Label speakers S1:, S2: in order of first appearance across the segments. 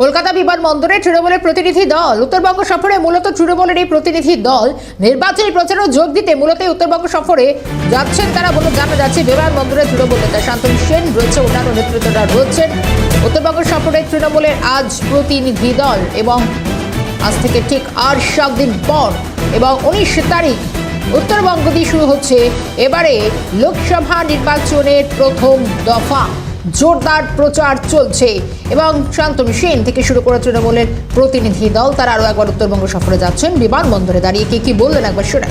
S1: কলকাতা বিমানবন্দরে তৃণমূলের প্রতিনিধি দল। উত্তরবঙ্গ সফরে মূলত তৃণমূলের এই প্রতিনিধি দল। নির্বাচনী প্রচারে যোগ দিতে মূলত উত্তরবঙ্গ সফরে যাচ্ছেন তারা বলে জানা যাচ্ছে, বিমানবন্দরে তৃণমূল নেতা শান্তনু সেন রয়েছে, অন্যান্য নেতৃত্বরা রয়েছেন। উত্তরবঙ্গ সফরে তৃণমূলের আজ প্রতিনিধি দল এবং আজ থেকে ঠিক আর সাত দিন পর এবং উনিশ তারিখ উত্তরবঙ্গ দিয়ে শুরু হচ্ছে এবারে লোকসভা নির্বাচনের প্রথম দফা। জোরদার প্রচার চলছে। এবং সান্তনু সেন থেকে শুরু করে তৃণমূলের প্রতিনিধি দল তারা আরও একবার উত্তরবঙ্গ সফরে যাচ্ছেন বিমানবন্দরে দাঁড়িয়ে। কে কি বললেন একবার
S2: শোনেন।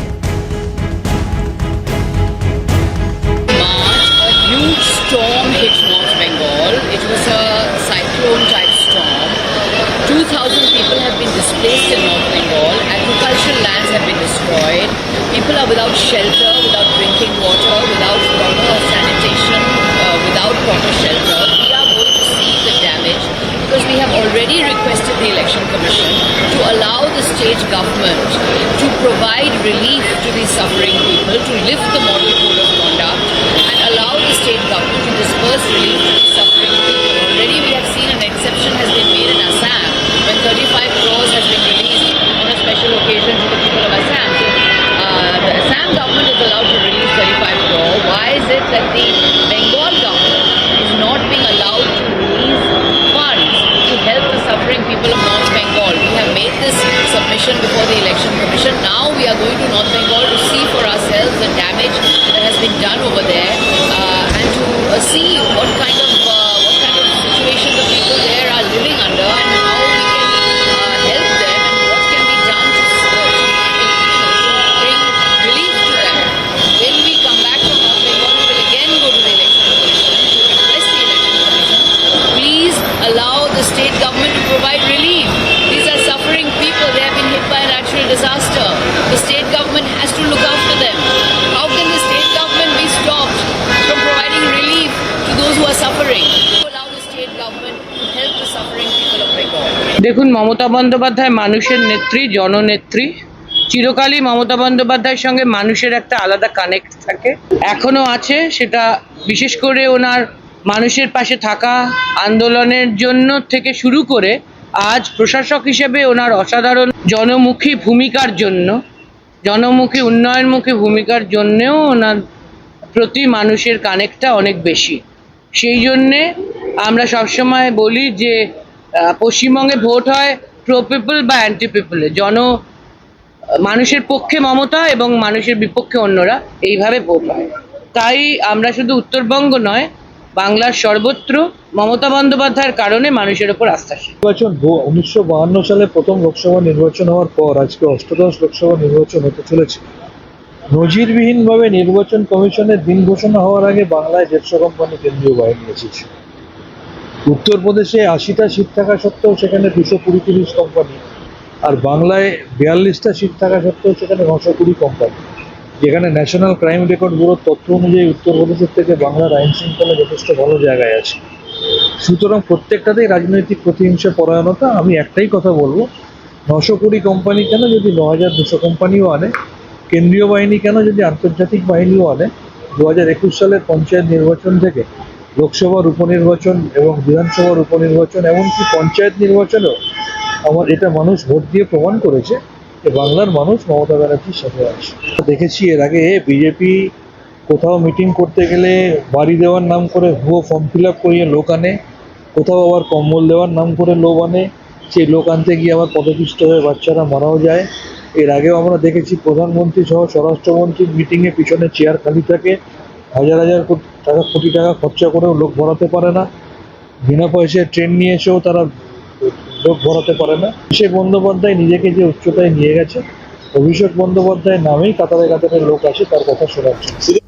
S2: People are without shelter, without drinking water, without water. Without proper shelter. We are going to see the damage because we have already requested the Election Commission to allow the state government to provide relief to these suffering people, to lift the model code of conduct, and allow the state government to disperse relief to the suffering people. Already we have seen an exception has been made in Assam when 35 crores has been released on a special occasion to the people of Assam. So, uh, the Assam government is allowed to release 35 crore. Why is it that the Bengal government is not being allowed to release funds to help the suffering people of North Bengal? We have made this submission the Election Commission. Now we are going to North Bengal to see for ourselves the damage that has been done over there uh, and to uh, see what kind suffering?
S3: দেখুন, মমতা বন্দ্যোপাধ্যায় মানুষের নেত্রী, জননেত্রী। চিরকালই মমতা বন্দ্যোপাধ্যায়ের সঙ্গে মানুষের একটা আলাদা কানেক্ট থাকে। এখনও আছে, সেটা বিশেষ করে ওনার মানুষের পাশে থাকা আন্দোলনের জন্য থেকে শুরু করে আজ প্রশাসক হিসেবে ওনার অসাধারণ জনমুখী ভূমিকার জন্য, জনমুখী উন্নয়নমুখী ভূমিকার জন্যেও ওনার প্রতি মানুষের কানেক্টটা অনেক বেশি। সেই জন্যে আমরা সবসময় বলি যে পশ্চিমবঙ্গে ভোট হয় প্রো পিপল বা অ্যান্টি পিপলে জন, মানুষের পক্ষে মমতা এবং মানুষের বিপক্ষে অন্যরা এইভাবে ভোট হয়। তাই আমরা শুধু উত্তরবঙ্গ নয়, বাংলার সর্বত্র মমতা বন্দ্যোপাধ্যায়ের কারণে মানুষের ওপর আস্থাশীল।
S4: নির্বাচন উনিশশো সালে প্রথম লোকসভা নির্বাচন হওয়ার পর আজকে অষ্টদশ লোকসভা নির্বাচন হতে চলেছে। নজিরবিহীনভাবে নির্বাচন কমিশনের দিন ঘোষণা হওয়ার আগে বাংলায় দেড়শো কোম্পানি কেন্দ্রীয় বাহিনী এসেছে। উত্তরপ্রদেশে আশিটা সিট থাকা সত্ত্বেও সেখানে দুশো কুড়ি তিরিশ কোম্পানি আর বাংলায় বিয়াল্লিশটা সিট থাকা সত্ত্বেও সেখানে নশো কুড়ি কোম্পানি। যেখানে ন্যাশনাল ক্রাইম রেকর্ড ব্যুরোর তথ্য অনুযায়ী উত্তরপ্রদেশের থেকে বাংলার আইন শৃঙ্খলা যথেষ্ট ভালো জায়গায় আছে। সুতরাং প্রত্যেকটাতেই রাজনৈতিক প্রতিহিংসা, পরায়ণতা, আমি একটাই কথা বলব, নশো কুড়ি কোম্পানি কেন যদি ন হাজার দুশো কোম্পানিও আনে? কেন্দ্রীয় বাহিনী কেন যদি আন্তর্জাতিক বাহিনীও আনে? দু হাজার একুশ সালের পঞ্চায়েত নির্বাচন থেকে লোকসভার উপনির্বাচন এবং বিধানসভার উপনির্বাচন, এমনকি পঞ্চায়েত নির্বাচনেও আমার এটা মানুষ ভোট দিয়ে প্রমাণ করেছে যে বাংলার মানুষ মমতা ব্যানার্জির সাথে আছে। দেখেছি এর আগে বিজেপি কোথাও মিটিং করতে গেলে বাড়ি দেওয়ার নাম করে ভুয়ো ফর্ম ফিল আপ করিয়ে লোক আনে, কোথাও আবার কম্বল দেওয়ার নাম করে লোক আনে, সেই লোক আনতে গিয়ে আবার পদপিষ্ট হয়ে বাচ্চারা মারাও যায়। এর আগেও আমরা দেখেছি প্রধানমন্ত্রী সহ স্বরাষ্ট্রমন্ত্রীর মিটিংয়ে পিছনে চেয়ার খালি থাকে। হাজার হাজার টাকা, কোটি টাকা খরচা করেও লোক ভরাতে পারে না। বিনা পয়সায় ট্রেন নিয়ে এসেও তারা লোক ভরাতে পারে না। অভিষেক বন্দ্যোপাধ্যায় নিজেকে যে উচ্চতায় নিয়ে গেছে, অভিষেক বন্দ্যোপাধ্যায়ের নামেই কাতারে কাতারে লোক আসে, তার কথা শোনার জন্য।